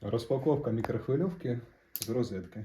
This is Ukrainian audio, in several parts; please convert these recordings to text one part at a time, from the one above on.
Розпаковка мікрохвильовки з розетки.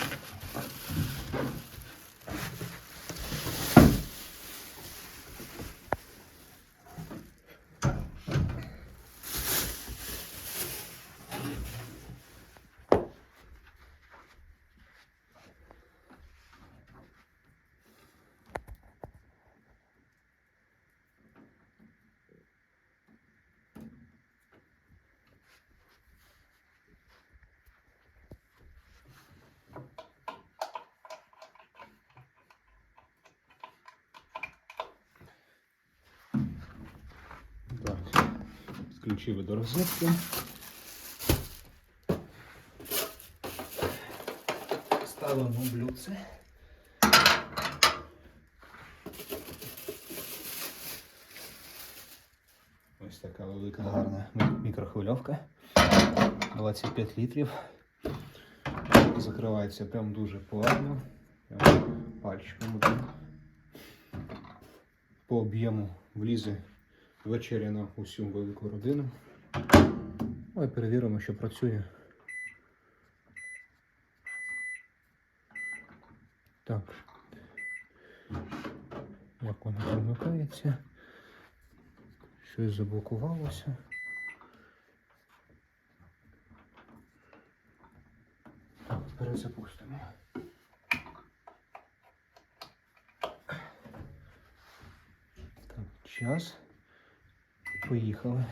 включили до розетки. Ставимо блюдце. Ось така велика гарна мікрохвильовка. 25 літрів. Закривається прям дуже плавно. Прям Пальчиком. По об'єму влізе вечеря на усю велику родину. Давай перевіримо, що працює. Так. Як воно примикається? Щось заблокувалося. Так, перезапустимо. Так, час. Поїхали.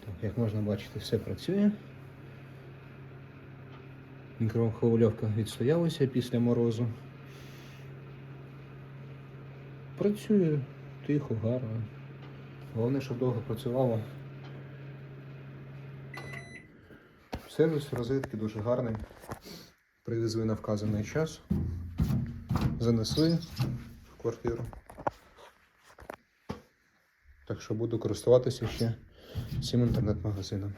Так, як можна бачити, все працює. Мікрохвильовка відстоялася після морозу. Працює тихо, гарно. Головне, щоб довго працювало. Сервіс розетки дуже гарний. Привезли на вказаний час. Занесли в квартиру. Так що буду користуватися ще всім інтернет-магазином.